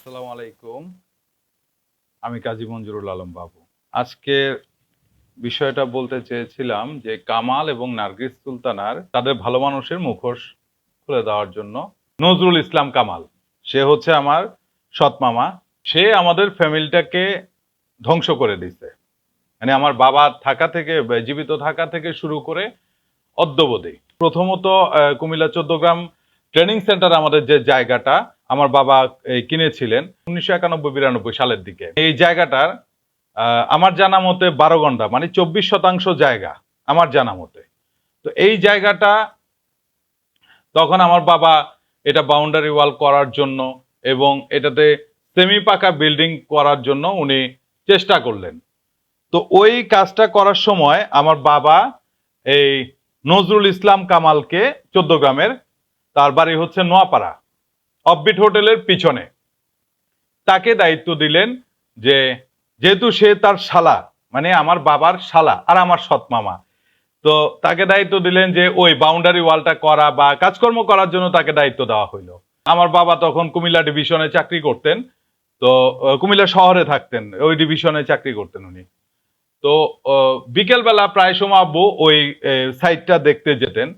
আসসালামু আলাইকুম। আমি কাজী মঞ্জুরুল আলম বাবু। আজকে বিষয়টা বলতে চেয়েছিলাম যে কামাল এবং নার্গিস সুলতানার তাদের ভালো মানুষের মুখোশ খুলে দেওয়ার জন্য নজরুল ইসলাম কামাল। সে হচ্ছে আমার সৎ মামা। সে আমাদের ফ্যামিলিটাকে ধ্বংস করে দিছে মানে আমার বাবা থাকা থেকে, জীবিত থাকা থেকে শুরু করে অদ্যবধি। প্রথমত কুমিল্লা চোদ্দ গ্রাম ট্রেনিং সেন্টার আমাদের যে জায়গাটা আমার বাবা কিনেছিলেন উনিশশো একানব্বই বিরানব্বই সালের দিকে। এই জায়গাটার আমার জানা মতে বারো ঘণ্টা মানে চব্বিশ শতাংশ জায়গা আমার জানা মতে। তো এই জায়গাটা তখন আমার বাবা এটা বাউন্ডারি ওয়াল করার জন্য এবং এটাতে সেমি পাকা বিল্ডিং করার জন্য উনি চেষ্টা করলেন। তো ওই কাজটা করার সময় আমার বাবা এই নজরুল ইসলাম কামালকে চোদ্দ গ্রামের, তার বাড়ি হচ্ছে নোয়াপাড়া। অফবিট হোটেলের পিছনে। তাকে দায়িত্ব দিলেন যে, যেহেতু সে তার শালা মানে আমার বাবার শালা আর আমার সৎ মামা। তো তাকে দায়িত্ব দিলেন যে, ওই বাউন্ডারি ওয়ালটা করা বা কাজকর্ম করার জন্য তাকে দায়িত্ব দেওয়া হইল। আমার বাবা তখন কুমিল্লা ডিভিশনে চাকরি করতেন। তো কুমিল্লা শহরে থাকতেন, ওই ডিভিশনে চাকরি করতেন উনি। তো বিকেলবেলা প্রায় সময় আব্বু ওই সাইটটা দেখতে যেতেন।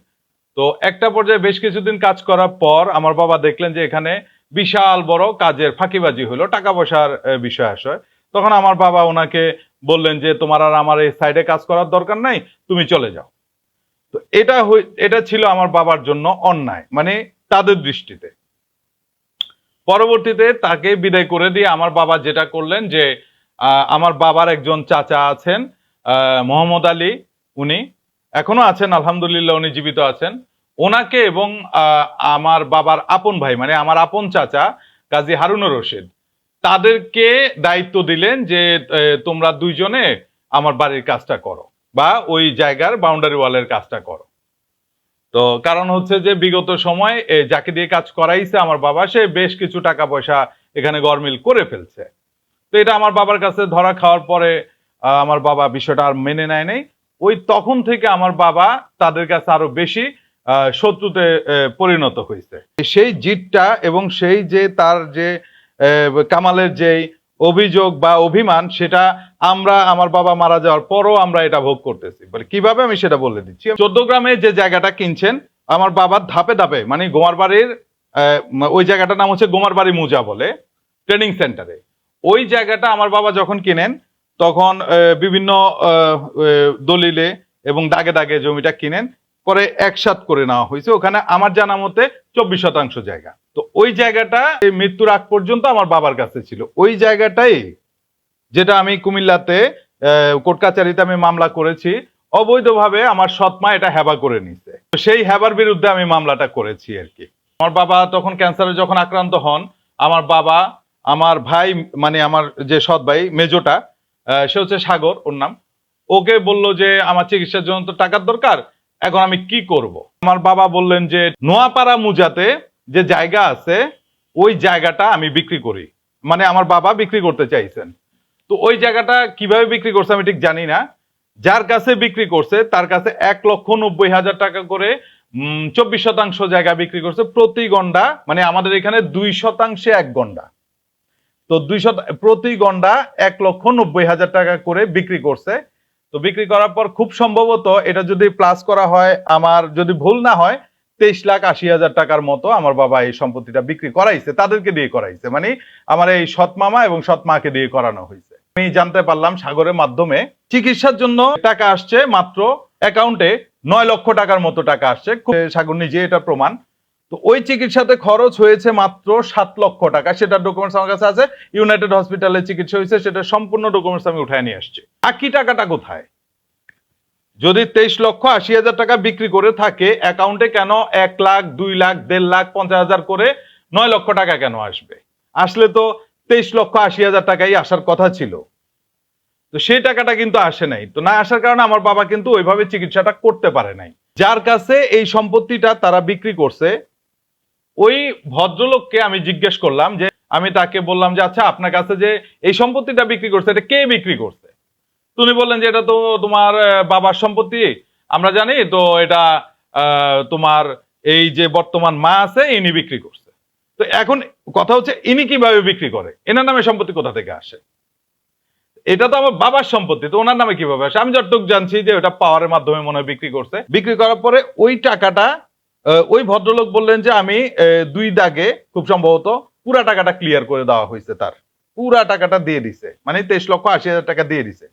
তো একটা পর্যায়ে বেশ কিছুদিন কাজ করার পর আমার বাবা দেখলেন যে এখানে বিশাল বড় কাজের ফাঁকিবাজি হলো, টাকা পয়সার বিষয় আসয় তখন আমার বাবা ওনাকে বললেন যে, তোমার আর আমার এই সাইডে কাজ করার দরকার নাই, তুমি চলে যাও। তো এটা এটা ছিল আমার বাবার জন্য অন্যায় মানে তাদের দৃষ্টিতে। পরবর্তীতে তাকে বিদায় করে দিয়ে আমার বাবা যেটা করলেন যে আমার বাবার একজন চাচা আছেন মোহাম্মদ আলী, উনি এখনও আছেন, আলহামদুলিল্লাহ উনি জীবিত আছেন। ওনাকে এবং আমার বাবার আপন ভাই মানে আমার আপন চাচা কাজী হারুনুর রশিদ, তাদেরকে দায়িত্ব দিলেন যে তোমরা দুইজনে আমার বাড়ির কাজটা করো বা ওই জায়গার বাউন্ডারি ওয়ালের কাজটা করো। তো কারণ হচ্ছে যে, বিগত সময় যাকে দিয়ে কাজ করাইছে আমার বাবা, সে বেশ কিছু টাকা পয়সা এখানে গরমিল করে ফেলছে। তো এটা আমার বাবার কাছে ধরা খাওয়ার পরে আমার বাবা বিষয়টা আর মেনে নেয় নাই। ওই তখন থেকে আমার বাবা তাদের কাছে আরও বেশি শত্রুতে পরিণত হয়েছে। সেই জিতটা এবং সেই যে তার যে কামালের যে অভিযোগ বা অভিমান, সেটা আমরা, আমার বাবা মারা যাওয়ার পরও আমরা এটা ভোগ করতেছি। বলে কীভাবে আমি সেটা বলে দিচ্ছি? চোদ্দ গ্রামে যে জায়গাটা কিনছেন, আমার বাবার ধাপে ধাপে মানে গোমার বাড়ির ওই জায়গাটার নাম হচ্ছে গোমার বাড়ি মুজা বলে, ট্রেনিং সেন্টারে। ওই জায়গাটা আমার বাবা যখন কিনেন তখন বিভিন্ন দলিলে এবং দাগে দাগে জমিটা কিনেন, পরে একসাথ করে নেওয়া হয়েছে। ওখানে আমার জানা মতে চব্বিশ শতাংশ জায়গা। তো ওই জায়গাটা মৃত্যুর আগ পর্যন্ত আমার বাবার কাছে ছিল। ওই জায়গাটাই যেটা আমি কুমিল্লাতে কোর্ট কাচারিতে আমি মামলা করেছি, অবৈধভাবে আমার সৎমা এটা হেবা করে নিছে। তো সেই হেবার বিরুদ্ধে আমি মামলাটা করেছি আর কি। আমার বাবা তখন ক্যান্সারে যখন আক্রান্ত হন, আমার বাবা, আমার ভাই মানে আমার যে সৎ ভাই, মেজোটা সে হচ্ছে সাগর, ওর নাম। ওকে বলল যে, আমার চিকিৎসার জন্য তো টাকার দরকার, এখন আমি কি করব? আমার বাবা বললেন যে, নোয়াপাড়া মুজাতে যে জায়গা আছে, ওই জায়গাটা আমি বিক্রি করি। মানে আমার বাবা বিক্রি করতে চাইছেন। তো ওই জায়গাটা কীভাবে বিক্রি করছে আমি ঠিক জানি না। যার কাছে বিক্রি করছে, তার কাছে এক লক্ষ নব্বই হাজার টাকা করে চব্বিশ শতাংশ জায়গা বিক্রি করছে প্রতি গন্ডা মানে আমাদের এখানে দুই শতাংশে এক গন্ডা। তো দুই শত প্রতি গন্ডা এক লক্ষ নব্বই হাজার টাকা করে বিক্রি করছে। তো বিক্রি করার পর খুব সম্ভবত এটা যদি প্লাস করা হয়, আমার যদি ভুল না হয়, তেইশ লাখ আশি হাজার টাকার মতো আমার বাবা এই সম্পত্তিটা বিক্রি করাইছে, তাদেরকে দিয়ে করাইছে। মানে আমার এই সৎ মামা এবং সৎ মাকে দিয়ে করানো হয়েছে। আমি জানতে পারলাম সাগরের মাধ্যমে চিকিৎসার জন্য টাকা আসছে মাত্র অ্যাকাউন্টে নয় লক্ষ টাকার মতো টাকা আসছে। সাগর নিজে এটা প্রমাণ তো ওই চিকিৎসাতে খরচ হয়েছে মাত্র সাত লক্ষ টাকা। সেটা ডকুমেন্টস আমার কাছে আছে। ইউনাইটেড হসপিটালে চিকিৎসা হয়েছে, সেটা সম্পূর্ণ ডকুমেন্টস আমি উঠায় নিয়ে আসছি। বাকি টাকাটা কোথায়? যদি তেইশ লক্ষ আশি হাজার টাকা বিক্রি করে থাকে অ্যাকাউন্টে কেন এক লাখ, দুই লাখ, দেড় লাখ, পঞ্চাশ হাজার করে নয় লক্ষ টাকা কেন আসবে? আসলে তো তেইশ লক্ষ আশি হাজার টাকাই আসার কথা ছিল। তো সেই টাকাটা কিন্তু আসে নাই। তো না আসার কারণে আমার বাবা কিন্তু ওইভাবে চিকিৎসাটা করতে পারে নাই। যার কাছে এই সম্পত্তিটা তারা বিক্রি করছে ওই ভদ্রলোককে আমি জিজ্ঞেস করলাম যে, আমি তাকে বললাম যে আচ্ছা আপনার কাছে যে এই সম্পত্তিটা বিক্রি করছে, এটা কে বিক্রি করছে? তো উনি বললেন যে, এটা তো তোমার বাবার সম্পত্তি। আমরা জানি, তো এটা তোমার এই যে বর্তমান মা আছে, ইনি বিক্রি করছে। তো এখন কথা হচ্ছে, ইনি কীভাবে বিক্রি করে? এনার নামে সম্পত্তি কোথা থেকে আসে? এটা তো আমার বাবার সম্পত্তি, তো ওনার নামে কীভাবে আসে? আমি যতটুকু জানছি যে, ওটা পাওয়ারের মাধ্যমে মনে হয় বিক্রি করছে। বিক্রি করার পরে ওই টাকাটা ওই ভদ্রলোক বললেন যে আমি দুই দাগে খুব সম্ভবত পুরা টাকাটা ক্লিয়ার করে দেওয়া হয়েছে তার। পুরা টাকাটা দিয়ে দিছে। মানে তেইশ লক্ষ আশি হাজার টাকা দিয়ে দিছে।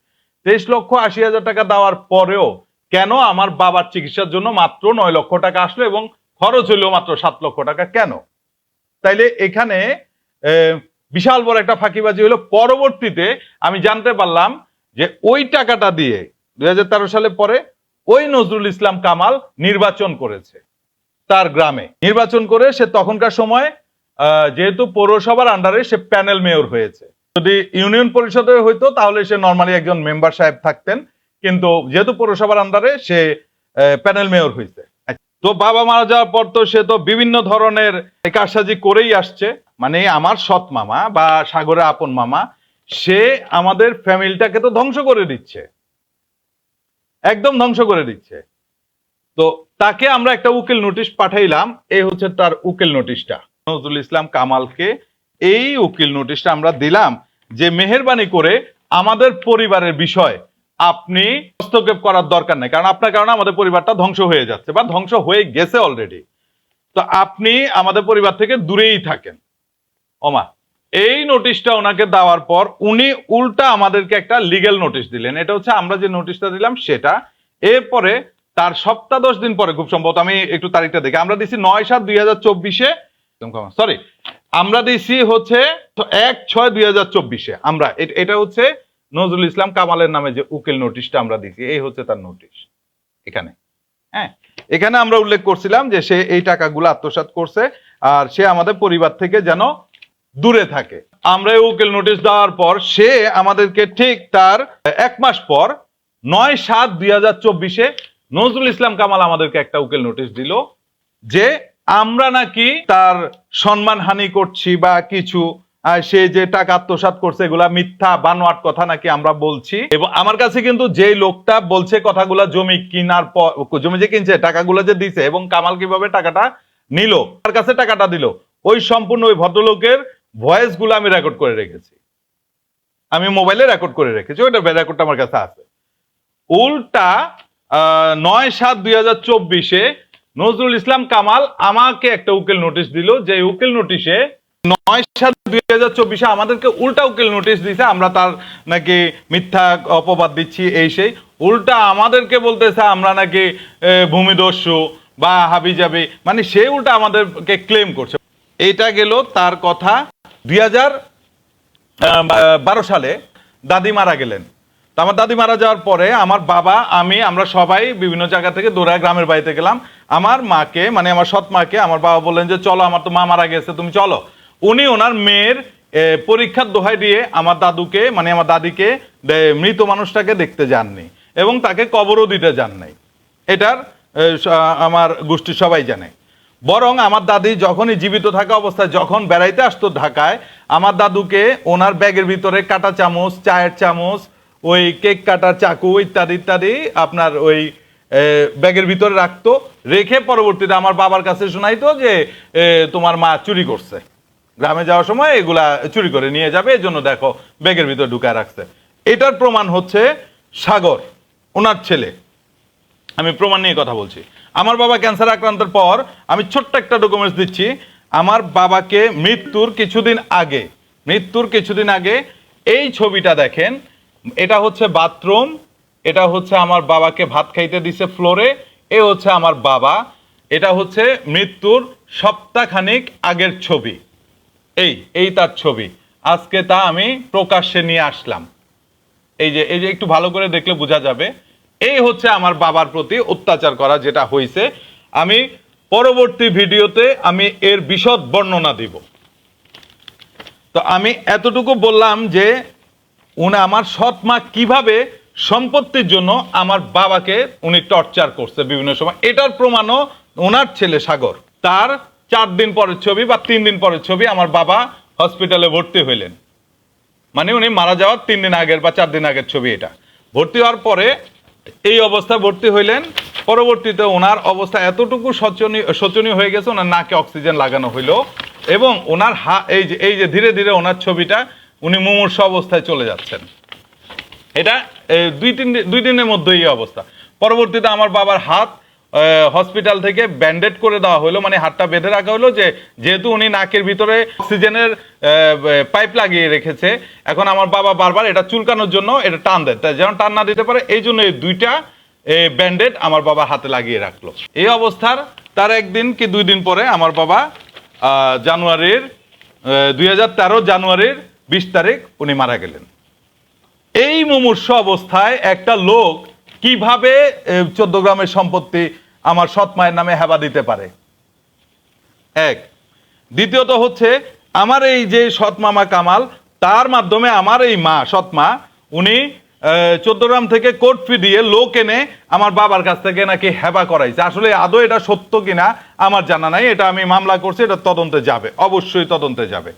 তেইশ লক্ষ আশি হাজার টাকা দেওয়ার পরেও কেন আমার বাবার চিকিৎসার জন্য মাত্র নয় লক্ষ টাকা আসলো এবং খরচ হইল মাত্র সাত লক্ষ টাকা কেন? তাইলে এখানে বিশাল বড় একটা ফাঁকিবাজি হলো, পরবর্তীতে আমি জানতে পারলাম যে ওই টাকাটা দিয়ে দুই হাজার তেরো সালে পরে ওই নজরুল ইসলাম কামাল নির্বাচন করেছে। তার গ্রামে। নির্বাচন করে সে তখনকার সময় যেহেতু পৌরসভার আন্ডারে সে প্যানেল মেয়র হয়েছে। যদি ইউনিয়ন পরিষদে হইতো, তাহলে সে নর্মালি একজন মেম্বার সাহেব থাকতেন। কিন্তু যেহেতু পৌরসভার আন্ডারে সে প্যানেল মেয়র হয়েছে তো বাবা মারা যাওয়ার পর তো সে তো বিভিন্ন ধরনের কারসাজি করেই আসছে। মানে আমার সৎ মামা বা সাগরে আপন মামা, সে আমাদের ফ্যামিলিটাকে তো ধ্বংস করে দিচ্ছে। একদম ধ্বংস করে দিচ্ছে। তো তাকে আমরা একটা উকিল নোটিশ পাঠাইলাম এই হচ্ছে তার উকিল নোটিশটা। নজরুল ইসলাম কামালকে এই উকিল নোটিশটা আমরা দিলাম যে মেহরবানি করে আমাদের পরিবারের বিষয় আপনি হস্তক্ষেপ করার দরকার নেই, কারণ আপনার কারণে আমাদের পরিবারটা ধ্বংস হয়ে যাচ্ছে বা ধ্বংস হয়ে গেছে অলরেডি তো আপনি আমাদের পরিবার থেকে দূরেই থাকেন। ওমা, এই নোটিশটা ওনাকে দেওয়ার পর উনি উল্টা আমাদেরকে একটা লিগেল নোটিশ দিলেন। এটা হচ্ছে আমরা যে নোটিশটা দিলাম সেটা, এরপরে তার সপ্তাহ দশ দিন পরে, খুব সম্ভবত, আমি একটু তারিখটা দেখি। আমরা দিছি নয় সাত দুই হাজার চব্বিশে সরি আমরা দিছি হচ্ছে এক ছয় দুই হাজার চব্বিশে। আমরা, এটা হচ্ছে নজরুল ইসলাম কামালের নামে যে উকিল নোটিশটা আমরা দিছি, এই হচ্ছে তার নোটিশ, এখানে হ্যাঁ? এখানে আমরা উল্লেখ করছিলাম যে সে এই টাকাগুলো আত্মসাৎ করছে, আর সে আমাদের পরিবার থেকে যেন দূরে থাকে। আমরা উকিল নোটিশ দেওয়ার পর, সে আমাদেরকে ঠিক তার এক মাস পর নয় সাত দুই হাজার চব্বিশে নজরুল ইসলাম কামাল আমাদেরকে একটা উকিল নোটিশ দিল যে আমরা নাকি তার সম্মান হানি করছি বা কিছু সে যে টাকা আত্মসাৎ করছে এগুলা মিথ্যা বানোয়াট কথা নাকি আমরা বলছি। এবং আমার কাছে কিন্তু যে লোকটা বলছে কথাগুলা জমি কিনার পর জমি যে কিনছে, টাকাগুলো যে দিছে এবং কামাল কীভাবে টাকাটা নিল, তার কাছে টাকাটা দিল, ওই সম্পূর্ণ ওই ভদ্রলোকের ভয়েসগুলো আমি রেকর্ড করে রেখেছি। আমি মোবাইলে রেকর্ড করে রেখেছি, ওইটা রেকর্ডটা আমার কাছে আছে। উল্টা নয় সাত দুই হাজার চব্বিশে নজরুল ইসলাম কামাল আমাকে একটা উকিল নোটিশ দিল যে উকিল নোটিশে নয় সাত দুই হাজার চব্বিশে আমাদেরকে উল্টা উকিল নোটিশ দিছে, আমরা তার নাকি মিথ্যা অপবাদ দিচ্ছি, এই সেই। উল্টা আমাদেরকে বলতেছে, আমরা নাকি ভূমিদস্যু বা হাবি যাবে মানে সে উল্টা আমাদেরকে ক্লেম করছে। এইটা গেল তার কথা। দুই হাজার বারো সালে দাদি মারা গেলেন। আমার দাদি মারা যাওয়ার পরে আমার বাবা, আমি, আমরা সবাই বিভিন্ন জায়গা থেকে দৌড়ায় গ্রামের বাড়িতে গেলাম। আমার মাকে মানে আমার সৎ মাকে, আমার বাবা বললেন যে, চলো, আমার তো মা মারা গেছে, তুমি চলো। উনি ওনার মেয়ের পরীক্ষার দোহাই দিয়ে আমার দাদুকে মানে আমার দাদিকে মৃত মানুষটাকে দেখতে যাননি এবং তাকে কবরও দিতে যান নাই। এটার আমার গোষ্ঠী সবাই জানে। বরং আমার দাদি যখনই জীবিত থাকা অবস্থায় যখন বেড়াইতে আসতো ঢাকায়, আমার দাদুকে ওনার ব্যাগের ভিতরে কাটা চামচ, চায়ের চামচ ওই কেক কাটার চাকু, ইত্যাদি ইত্যাদি আপনার ওই ব্যাগের ভিতরে রাখতো, রেখে পরবর্তীতে আমার বাবার কাছে শোনাইতো যে তোমার মা চুরি করছে। গ্রামে যাওয়ার সময় এগুলা চুরি করে নিয়ে যাবে এই জন্য দেখো ব্যাগের ভিতরে ঢুকায় রাখছে। এটার প্রমাণ হচ্ছে সাগর, ওনার ছেলে। আমি প্রমাণ নিয়ে কথা বলছি। আমার বাবা ক্যান্সার আক্রান্তের পর আমি ছোট্ট একটা ডকুমেন্টস দিচ্ছি। আমার বাবাকে মৃত্যুর কিছুদিন আগে, মৃত্যুর কিছুদিন আগে এই ছবিটা দেখেন এটা হচ্ছে বাথরুম, এটা হচ্ছে আমার বাবাকে ভাত খাইতে দিছে ফ্লোরে, এ হচ্ছে আমার বাবা, এটা হচ্ছে মৃত্যুর সপ্তাহখানিক আগের ছবি। এই এই তার ছবি। আজকে তা আমি প্রকাশ্যে নিয়ে আসলাম। এই যে এই যে একটু ভালো করে দেখলে বোঝা যাবে। এই হচ্ছে আমার বাবার প্রতি অত্যাচার করা যেটা হয়েছে আমি পরবর্তী ভিডিওতে আমি এর বিশদ বর্ণনা দিব। তো আমি এতটুকু বললাম যে উনি আমার সৎ মা কীভাবে সম্পত্তির জন্য আমার বাবাকে উনি টর্চার করছে বিভিন্ন সময়। এটার প্রমাণও ওনার ছেলে সাগর। তার চার দিন পরের ছবি বা তিন দিন পরের ছবি আমার বাবা হসপিটালে ভর্তি হইলেন। মানে উনি মারা যাওয়ার তিন দিন আগের বা চার দিন আগের ছবি এটা। ভর্তি হওয়ার পরে এই অবস্থায় ভর্তি হইলেন। পরবর্তীতে ওনার অবস্থা এতটুকু শোচনীয় শোচনীয় হয়ে গেছে ওনার নাকে অক্সিজেন লাগানো হইল এবং ওনার হা এই যে এই যে ধীরে ধীরে ওনার ছবিটা উনি মুমূর্ষ অবস্থায় চলে যাচ্ছেন। এটা দুই তিন দুই দিনের মধ্যে এই অবস্থা। পরবর্তীতে আমার বাবার হাত হসপিটাল থেকে ব্যান্ডেড করে দেওয়া হলো মানে হাতটা বেঁধে রাখা হলো যে, যেহেতু উনি নাকের ভিতরে অক্সিজেনের পাইপ লাগিয়ে রেখেছে, এখন আমার বাবা বারবার এটা চুলকানোর জন্য এটা টান দেয়। যেন টান না দিতে পারে, এই জন্য এই দুইটা ব্যান্ডেড আমার বাবা হাতে লাগিয়ে রাখল। এই অবস্থার তার একদিন কি দুই দিন পরে আমার বাবা জানুয়ারির দুই হাজার তেরো জানুয়ারির বিশ তারিখ উনি মারা গেলেন। এই মুমূর্ষ অবস্থায় একটা লোক কীভাবে চোদ্দ গ্রামের সম্পত্তি আমার সৎ মায়ের নামে হেবা দিতে পারে? এক। দ্বিতীয়ত হচ্ছে, আমার এই যে সৎ মামা কামাল, তার মাধ্যমে আমার এই মা, সৎ মা, উনি চোদ্দ গ্রাম থেকে কোর্ট ফি দিয়ে লোক এনে আমার বাবার কাছ থেকে নাকি হেবা করাইছে। আসলে আদৌ এটা সত্য কিনা আমার জানা নাই, এটা আমি মামলা করছি, এটা তদন্তে যাবে, অবশ্যই তদন্তে যাবে।